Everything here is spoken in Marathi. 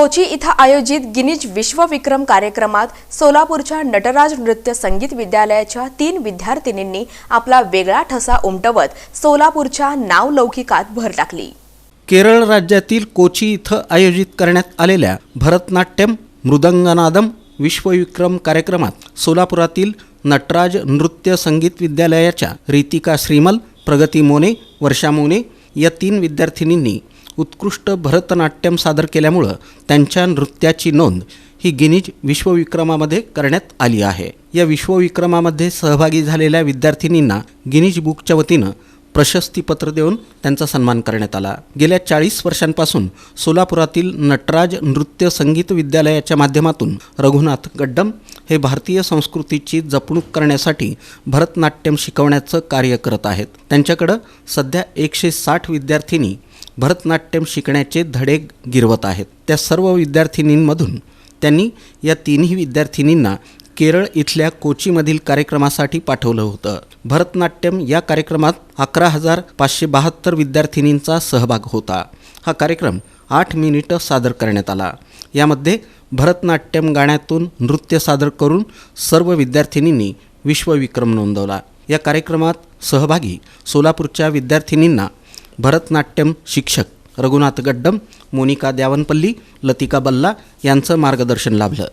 कोची इथं आयोजित गिनीज विश्वविक्रम कार्यक्रमात सोलापूरच्या नटराज नृत्य संगीत विद्यालयाच्या तीन विद्यार्थिनींनी आपला वेगळा ठसा उमटवत सोलापूरच्या नावलौकिकात भर टाकली. केरळ राज्यातील कोची इथं आयोजित करण्यात आलेल्या भरतनाट्यम मृदंगनादम विश्वविक्रम कार्यक्रमात सोलापुरातील नटराज नृत्य संगीत विद्यालयाच्या रितिका श्रीमल प्रगती मोने वर्षा मोने या तीन विद्यार्थिनींनी उत्कृष्ट भरतनाट्यम सादर केल्यामुळं त्यांच्या नृत्याची नोंद ही गिनीज विश्वविक्रमामध्ये करण्यात आली आहे. या विश्वविक्रमामध्ये सहभागी झालेल्या विद्यार्थिनींना गिनीज बुकच्या वतीनं प्रशस्तीपत्र देऊन त्यांचा सन्मान करण्यात आला. गेल्या चाळीस वर्षांपासून सोलापुरातील नटराज नृत्य संगीत विद्यालयाच्या माध्यमातून रघुनाथ गड्डम हे भारतीय संस्कृतीची जपणूक करण्यासाठी भरतनाट्यम शिकवण्याचं कार्य करत आहेत. त्यांच्याकडं सध्या एकशे साठ विद्यार्थिनी भरतनाट्यम शिकण्याचे धडे गिरवत आहेत. त्या सर्व विद्यार्थिनींमधून त्यांनी या तिन्ही विद्यार्थिनींना केरळ इथल्या कोचीमधील कार्यक्रमासाठी पाठवलं होतं. भरतनाट्यम या कार्यक्रमात अकरा हजार पाचशे बहात्तर विद्यार्थिनींचा सहभाग होता. हा कार्यक्रम आठ मिनिटं सादर करण्यात आला. यामध्ये भरतनाट्यम गाण्यातून नृत्य सादर करून सर्व विद्यार्थिनींनी विश्वविक्रम नोंदवला. या कार्यक्रमात सहभागी सोलापूरच्या विद्यार्थिनींना भरतनाट्यम शिक्षक रघुनाथ गड्डम मोनिका द्यावनपल्ली लतिका बल्ला यांचं मार्गदर्शन लाभलं.